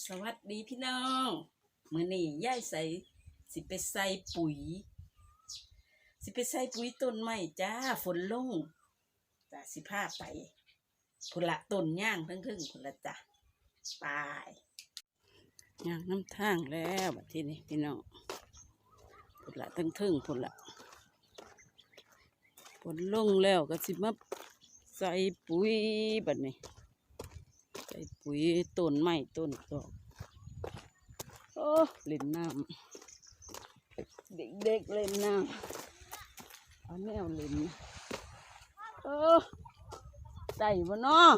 สวัสดีพี่น้องมื้อนี้ย่ายใส่สิไปใส่ปุ๋ย สิไปใส่ปุ๋ยต้นไม้จ้าฝนลงจ้าสิพาไปพุ่นละต้นย่างทั้งครึ่งพุ่นละจ้ะไปย่างน้ำทางแล้วบัดทีนี้พี่น้องพุ่นละทั้งครึ่งพุ่นละฝนลงแล้วก็สิมาใส่ปุ๋ยบัดนี้ ปุ๋ยต้นไม้ต้นตอกโอ้เล่นน้ำเด็กๆเล่นน้ำเอาแนวเล่นเออได้บ่เนาะ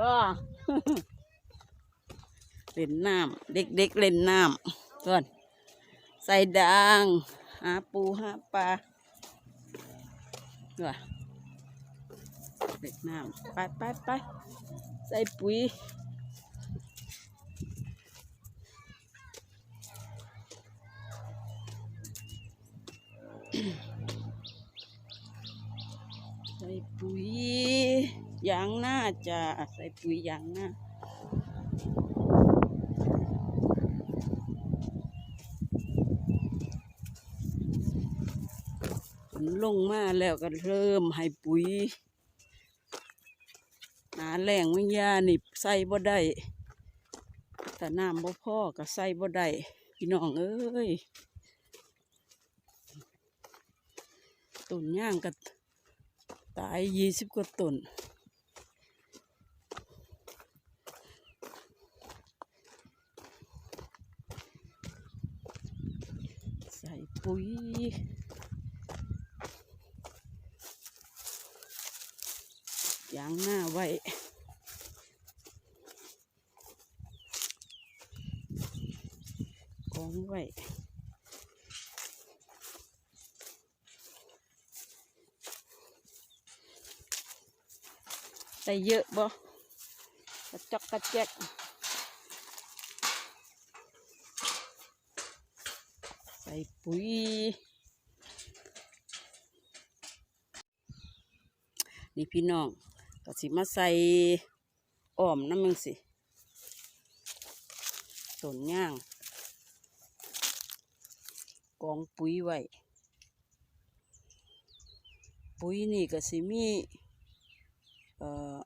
ว้าเล่นน้ำเด็กๆเล่นน้ำก่อนใส่ดางหาปูหาปลาว่ะ เด็กน้ำไปไปไปใส่ปุ๋ยใส่ปุ๋ยยางหน้าจะใส่ปุ๋ยยางหน้าลงมาแล้วก็เริ่มให้ปุ๋ย หนาแรงวิญญานี่ใส่บ่ได้แต่น้ำบ่พ่อก็ใส่บ่ได้พี่น้องเอ้ยต้นย่างก็ตายยี่สิบกว่าต้นใส่ปุ๋ย ยางหน้าไว้กองไว้ได้เยอะบ่กระจอกกระแจกใส่ปุ๋ยนี่พี่น้อง ก็สิมาใส่อ้อมน้ำมึงสิต้นย่าง กองปุ๋ยไว้ ปุ๋ยนี่ก็สิมีเอ่อ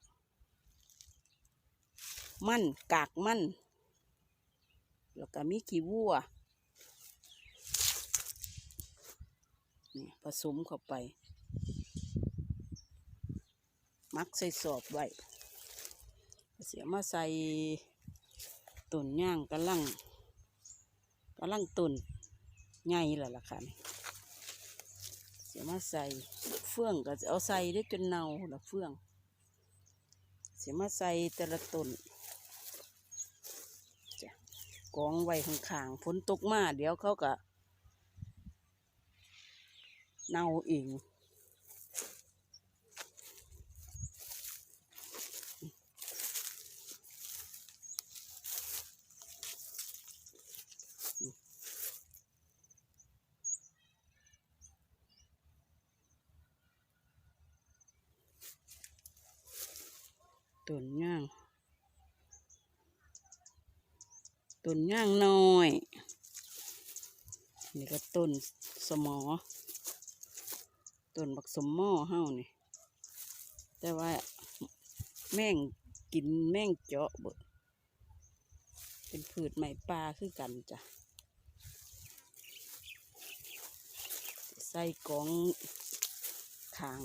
มัน กากมัน แล้วก็มีขี้วัวนี่ผสมเข้าไป มักใส่สอบไว้เสียมาใส่ต้นย่างกำลังกำลังต้นใหญ่แล้วล่ะค่ะเสียมาใส่เฟื่องก็จะเอาใส่ได้จนเน่าละเฟื่อง เสียมาใส่แต่ละต้นจะกองไว้ข้างๆฝนตกมาเดี๋ยวเขาก็เน่าเอง ต้นย่างต้นย่างน้อย นี่ก็ต้นสมอต้นบักสมหม้อเฮานี่ แต่ว่าแม่งกินแม่งเจาะเบิดเป็นพืชใหม่ปลาคือกันจ้ะ ใส่กองขาง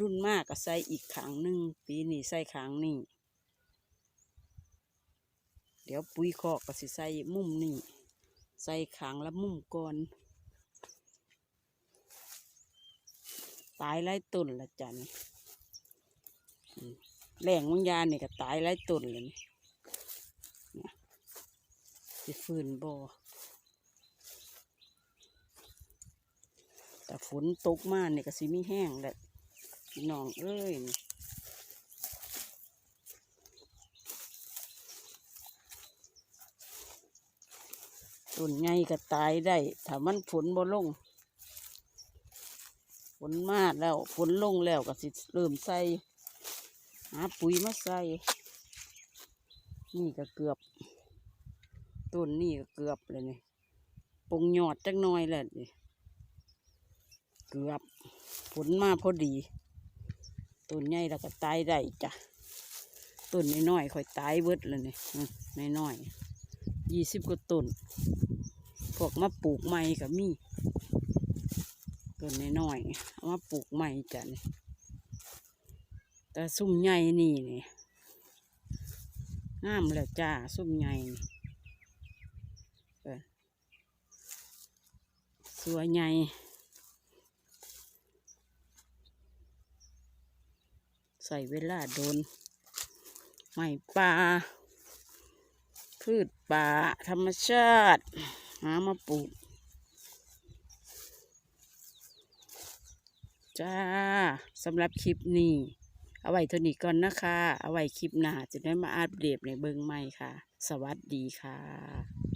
รุ่นมากก็ใส่อีกขางหนึ่งปีนี้ใส่ขางนี้เดี๋ยวปุ๋ยคอกก็สิใส่มุมนี้ใส่ขางละมุมก่อนตายไล่ต้นละจันแหล่งวิญญาณนี่ก็ตายไล่ต้นเลยนี่เนี่ยสิฟื้นบ่แต่ฝนตกมาเนี่ยก็สิมีแห้งแหละ พี่น้องเอ้ยต้นไงก็ตายได้ ถ้ามันฝนบ่ลงฝนมาแล้วฝนลงแล้วก็สิเริ่มใส่หาปุ๋ยมาใส่นี่ก็เกือบต้นนี่ก็เกือบเลยนี่ปงยอดจักน้อยแหละนี่เกือบผลมาพอดี ต้นใหญ่แล้วก็ตายได้จ้ะต้นน้อยๆค่อยตายเบิดเลยนี่น้อยๆยี่สิบกว่าต้นพวกมาปลูกใหม่ก็มีต้นน้อยๆเอามาปลูกใหม่จ้ะนี่แต่ซุ่มใหญ่นี่นี่งามแล้วจ้าซุ่มใหญ่นี่เออสวยใหญ่ ใส่เวลาโดนไม้ป่าพืชป่าธรรมชาติ หามาปลูก จ้าสำหรับคลิปนี้ เอาไว้เท่านี้ก่อนนะคะ เอาไว้คลิปหน้าจะได้มาอัปเดตในเบิงใหม่ค่ะ สวัสดีค่ะ